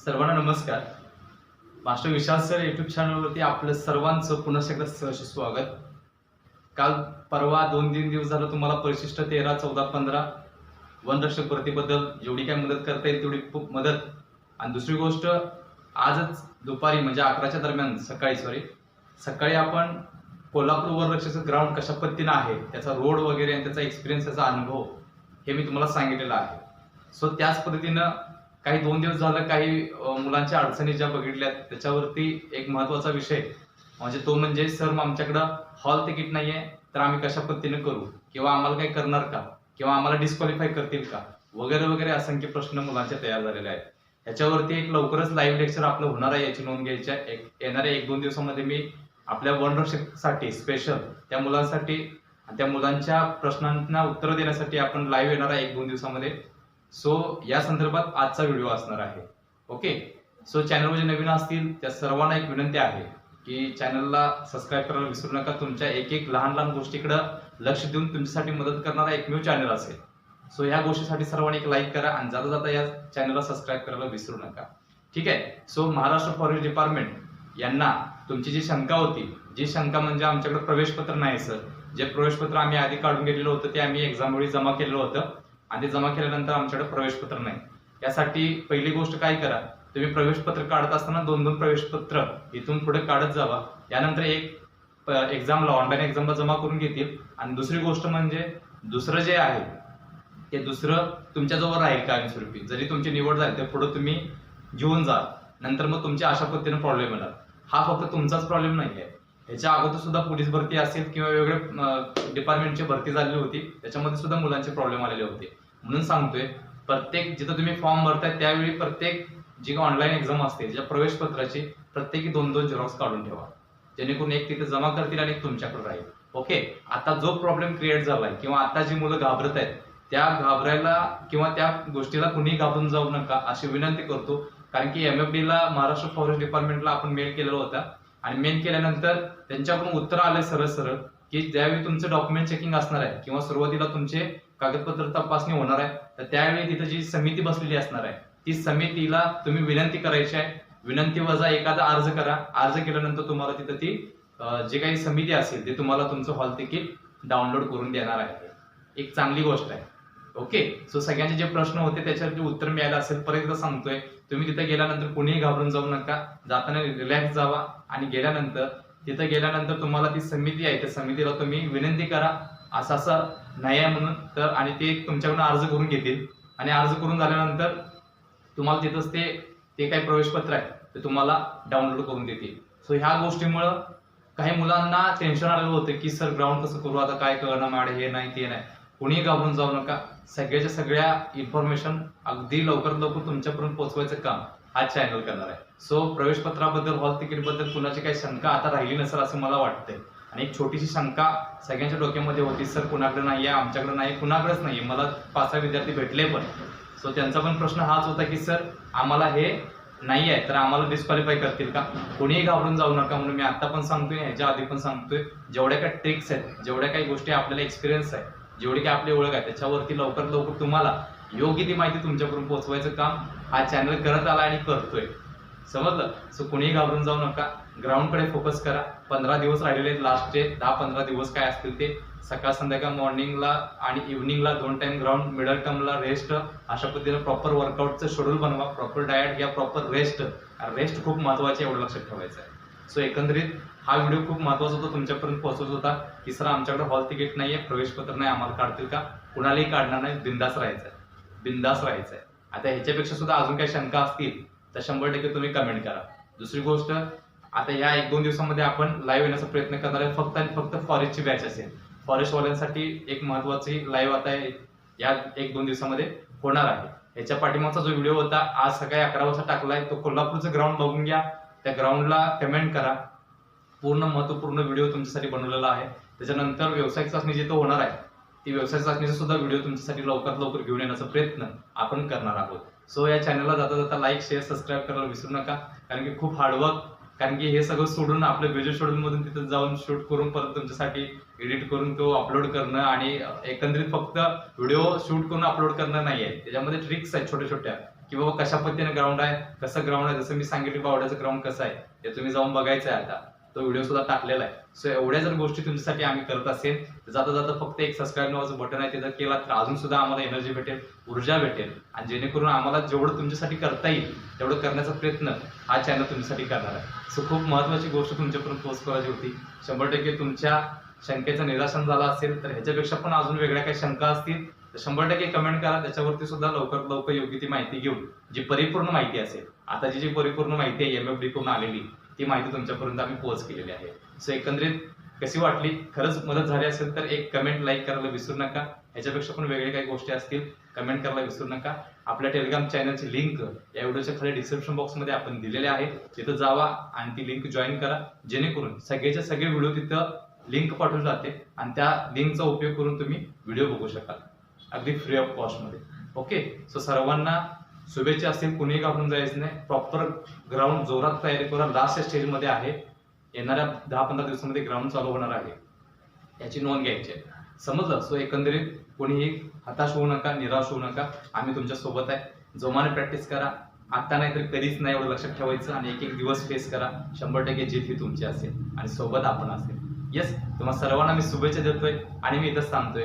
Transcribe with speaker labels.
Speaker 1: सर्वांना नमस्कार. मास्टर विशाल sir YouTube चॅनलवरती आपलं सर्वांचं पुन्हा एकदा सहर्ष स्वागत. काल परवा दोन तीन दिवस झालं तुम्हाला परिशिष्ट तेरा चौदा पंधरा वनरक्षक भरतीबद्दल जेवढी काय मदत करता येईल तेवढी खूप मदत. आणि दुसरी गोष्ट आजच दुपारी म्हणजे अकराच्या दरम्यान सकाळी सॉरी सकाळी आपण कोल्हापूर वनरक्षकचं ग्राउंड कशा पद्धतीनं आहे त्याचा रोड वगैरे आणि त्याचा एक्सपिरियन्स त्याचा अनुभव हे मी तुम्हाला सांगितलेलं आहे. सो त्याच पद्धतीनं काही दोन दिवस झालं काही मुलांच्या अडचणी ज्या बघितल्या त्याच्यावरती एक महत्त्वाचा विषय. म्हणजे तो म्हणजे सर मग आमच्याकडं हॉल तिकीट नाहीये तर आम्ही कशा पद्धतीने करू? किंवा आम्हाला काही करणार का? किंवा आम्हाला डिस्क्वालिफाय करतील का? वगैरे वगैरे असंख्य प्रश्न मुलांचे तयार झालेले आहेत. ह्याच्यावरती एक लवकरच लाईव्ह लेक्चर आपलं होणार आहे याची नोंद घ्यायची एक येणाऱ्या एक दोन दिवसामध्ये मी आपल्या वनरक्षकसाठी स्पेशल त्या मुलांसाठी त्या मुलांच्या प्रश्नांना उत्तर देण्यासाठी आपण लाईव्ह येणार आहे एक दोन दिवसामध्ये. सो या संदर्भात आजचा व्हिडिओ असणार आहे. ओके सो चॅनलवर जे नवीन असतील त्या सर्वांना एक विनंती आहे की चॅनलला सबस्क्राईब करायला विसरू नका. तुमच्या एक एक लहान लहान गोष्टीकडं लक्ष देऊन तुमच्यासाठी मदत करणारा एकमेव चॅनल असेल. सो ह्या गोष्टीसाठी सर्वांनी एक लाईक करा आणि जाता जाता या चॅनलला सबस्क्राईब करायला विसरू नका. ठीक आहे? सो महाराष्ट्र फॉरेस्ट डिपार्टमेंट यांना तुमची जी शंका होती जी शंका म्हणजे आमच्याकडे प्रवेशपत्र नाही सर जे प्रवेशपत्र आम्ही आधी काढून घेतलेलं होतं ते आम्ही एक्झाम वेळी जमा केलेलं होतं. आणि ते जमा केल्यानंतर आमच्याकडे प्रवेशपत्र नाही. यासाठी पहिली गोष्ट काय करा तुम्ही प्रवेशपत्र काढत असताना दोन दोन प्रवेशपत्र इथून पुढे काढत जावा. यानंतर एक एक्झामला ऑनलाईन एक्झामला जमा करून घेतील. आणि दुसरी गोष्ट म्हणजे दुसरं जे आहे ते दुसरं तुमच्याजवळ राहील कायमस्वरूपी जरी तुमची निवड झाली तर पुढे तुम्ही घेऊन जा. नंतर मग तुमच्या अशा पद्धतीने प्रॉब्लेम येणार. हा फक्त तुमचाच प्रॉब्लेम नाही आहे ह्याच्या अगोदर सुद्धा पोलीस भरती असेल किंवा वेगवेगळे डिपार्टमेंटची भरती झालेली होती त्याच्यामध्ये सुद्धा मुलांचे प्रॉब्लेम आलेले होते. म्हणून सांगतोय प्रत्येक जिथं तुम्ही फॉर्म भरताय त्यावेळी प्रत्येक जी ऑनलाईन एक्झाम असते ज्या प्रवेशपत्राची प्रत्येकी दोन दोन झेरॉक्स काढून ठेवा. जेणेकरून एक तिथे जमा करतील आणि एक तुमच्याकडे राहील. ओके आता जो प्रॉब्लेम क्रिएट झालाय किंवा आता जी मुलं घाबरत आहेत त्या घाबरायला किंवा त्या गोष्टीला कुणीही घाबरून जाऊ नका अशी विनंती करतो. कारण की एम एफ ला महाराष्ट्र फॉरेस्ट डिपार्टमेंटला आपण मेल केलेला होता. आणि मेन केल्यानंतर त्यांच्याकडून उत्तर आलंय सरळ सरळ की ज्यावेळी तुमचं डॉक्युमेंट चेकिंग असणार आहे किंवा सुरुवातीला तुमचे कागदपत्र तपासणी होणार आहे तर त्यावेळी तिथं जी समिती बसलेली असणार आहे ती समितीला तुम्ही विनंती करायची आहे. विनंती वजा एखादा अर्ज करा. अर्ज केल्यानंतर तुम्हाला तिथं ती जे काही समिती असेल ते तुम्हाला तुमचं हॉल तिकीट डाउनलोड करून देणार आहे. एक चांगली गोष्ट आहे. ओके सो सगळ्यांचे जे प्रश्न होते त्याच्यावर जे उत्तर मिळालं असेल परत एकदा सांगतोय. तुम्ही तिथे गेल्यानंतर कुणीही घाबरून जाऊ नका. जाताना रिलॅक्स जावा. आणि गेल्यानंतर तिथे गेल्यानंतर तुम्हाला ती समिती आहे. त्या समितीला तुम्ही विनंती करा. असं असं नाही आहे म्हणून. तर आणि ते तुमच्याकडून अर्ज करून घेतील. आणि अर्ज करून झाल्यानंतर तुम्हाला तिथंच ते ते काही प्रवेशपत्र आहे. ते तुम्हाला डाउनलोड करून देतील. सो ह्या गोष्टीमुळं काही मुलांना टेन्शन आलेलं होतं की सर ग्राउंड कसं करू? आता काय कळणार माड हे नाही ते नाही. कुणीही घाबरून जाऊ नका. सगळ्याच्या सगळ्या इन्फॉर्मेशन अगदी लवकरात लवकर तुमच्यापर्यंत पोहोचवायचं काम हा चॅनल करणार आहे. सो प्रवेशपत्राबद्दल हॉल तिकीटबद्दल कुणाची काही शंका आता राहिली नसेल असं मला वाटतंय. आणि एक छोटीशी शंका सगळ्यांच्या डोक्यामध्ये होती सर कुणाकडे नाही आहे आमच्याकडे नाही कुणाकडेच नाही मला पाच सहा विद्यार्थी भेटले पण. सो त्यांचा पण प्रश्न हाच होता की सर आम्हाला हे नाही आहे तर आम्हाला डिस्क्वालिफाय करतील का? कोणीही घाबरून जाऊ नका म्हणून मी आता पण सांगतोय ह्याच्या आधी पण सांगतोय. जेवढ्या काही ट्रिक्स आहेत जेवढ्या काही गोष्टी आपल्याला एक्सपिरियन्स आहे जेवढी काय आपली ओळख आहे त्याच्यावरती लवकरात लवकर तुम्हाला योग्य ती माहिती तुमच्याकडून पोहोचवायचं काम हा चॅनल करत आला आणि करतोय. समजलं? सो कुणीही घाबरून जाऊ नका. ग्राउंडकडे फोकस करा. पंधरा दिवस राहिलेले लास्टचे दहा पंधरा दिवस काय असतील ते? सकाळ संध्याकाळ मॉर्निंगला आणि इव्हनिंगला दोन टाइम ग्राउंड मिडल टर्मला रेस्ट अशा पद्धतीने प्रॉपर वर्कआउटचं शेड्यूल बनवा. प्रॉपर डायट घ्या प्रॉपर रेस्ट रेस्ट खूप महत्त्वाचे एवढं लक्षात ठेवायचं आहे. सो एकंदरीत हा व्हिडिओ खूप महत्त्वाचा होता तुमच्यापर्यंत पोहोचत होता. की सर आमच्याकडे हॉल तिकीट नाही आहे प्रवेशपत्र नाही आम्हाला काढतील का? कुणालाही काढणार नाही बिंदास राहायचं आहे बिंदास राहायचं आहे आता ह्याच्यापेक्षा सुद्धा अजून काही शंका असतील तर शंभर टक्के तुम्ही कमेंट करा. दुसरी गोष्ट आता या एक दोन दिवसामध्ये आपण लाईव्ह येण्याचा प्रयत्न करणार आहे फक्त आणि फक्त फॉरेस्टची बॅच असेल. फॉरेस्टवाल्यांसाठी एक महत्वाची लाईव्ह आता या एक दोन दिवसामध्ये होणार आहे. याच्या पाठीमागचा जो व्हिडिओ होता आज सकाळी अकरा वाजता टाकलाय तो कोल्हापूरचं ग्राउंड बघून घ्या. त्या ग्राउंडला पेमेंट करा. पूर्ण महत्त्वपूर्ण व्हिडिओ तुमच्यासाठी बनवलेला आहे. त्याच्यानंतर व्यावसायिक चाचणी जिथं होणार आहे ती व्यवसाय चाचणीचा सुद्धा व्हिडिओ तुमच्यासाठी लवकरात लवकर घेऊन येण्याचा प्रयत्न आपण करणार आहोत. सो या चॅनलला जाता जाता लाईक शेअर सबस्क्राईब करायला विसरू नका. कारण की खूप हार्डवर्क कारण की हे सगळं सोडून आपल्या व्हिडिओ शेड्यूलमधून तिथं जाऊन शूट करून परत तुमच्यासाठी एडिट करून तो अपलोड करणं आणि एकंदरीत फक्त व्हिडिओ शूट करून अपलोड करणं नाही आहे त्याच्यामध्ये ट्रिक्स आहेत छोट्या छोट्या की बाबा कशा पद्धतीने ग्राउंड आहे कसं ग्राउंड आहे जसं मी सांगितलं बावड्याचं ग्राउंड कसं आहे ते तुम्ही जाऊन बघायचं आहे आता. तो व्हिडिओ सुद्धा टाकलेला आहे. सो एवढ्या जर गोष्टी तुमच्यासाठी आम्ही करत असेल तर जाता जाता फक्त एक सबस्क्राईब नावाचं बटन आहे ते जर केला तर अजून सुद्धा आम्हाला एनर्जी भेटेल ऊर्जा भेटेल. आणि जेणेकरून आम्हाला जेवढं तुमच्यासाठी करता येईल तेवढं करण्याचा प्रयत्न हा चॅनल तुमच्यासाठी करणार आहे. सो खूप महत्वाची गोष्ट तुमच्यापर्यंत पोस्ट करायची होती. शंभर टक्के तुमच्या शंकेचं निराशन झालं असेल तर ह्याच्यापेक्षा पण अजून वेगळ्या काही शंका असतील तर शंभर टक्के कमेंट करा त्याच्यावरती सुद्धा लवकरात लवकर योग्य ती माहिती घेऊन जी परिपूर्ण माहिती असेल आता जी जी परिपूर्ण माहिती आहे एम एफ डी कडून आलेली ती माहिती तुमच्यापर्यंत आम्ही पोहोच केलेली आहे. सो एकंदरीत कशी वाटली? खरंच मदत झाली असेल तर एक कमेंट लाईक करायला विसरू नका. ह्याच्यापेक्षा पण वेगळे काही गोष्टी असतील कमेंट करायला विसरू नका. आपल्या टेलिग्राम चॅनलची लिंक या व्हिडिओच्या खाली डिस्क्रिप्शन बॉक्समध्ये आपण दिलेले आहे तिथं जावा आणि ती लिंक जॉईन करा. जेणेकरून सगळेच्या सगळे व्हिडिओ तिथं लिंक पाठवून जाते आणि त्या लिंकचा उपयोग करून तुम्ही व्हिडिओ बघू शकाल. अगदी फ्री ऑफ कॉस्टमध्ये ओके सो सर्वांना शुभेच्छा असतील. कुणीही घाबरून जायचं नाही. प्रॉपर ग्राउंड जोरात तयारी करा. लास्ट स्टेजमध्ये आहे. येणाऱ्या दहा पंधरा दिवसामध्ये ग्राउंड चालू होणार आहे. याची नोंद घ्यायची आहे. समजलं? सो एकंदरीत कोणीही हताश होऊ नका निराश होऊ नका. आम्ही तुमच्यासोबत आहे. जोमाने प्रॅक्टिस करा. आत्ता नाही तर कधीच नाही एवढं लक्षात ठेवायचं. आणि एक एक दिवस फेस करा. शंभर टक्के जीत ही तुमची असेल. आणि सोबत आपण असेल. येस तुम्हाला सर्वांना मी शुभेच्छा देतोय. आणि मी इथंच सांगतोय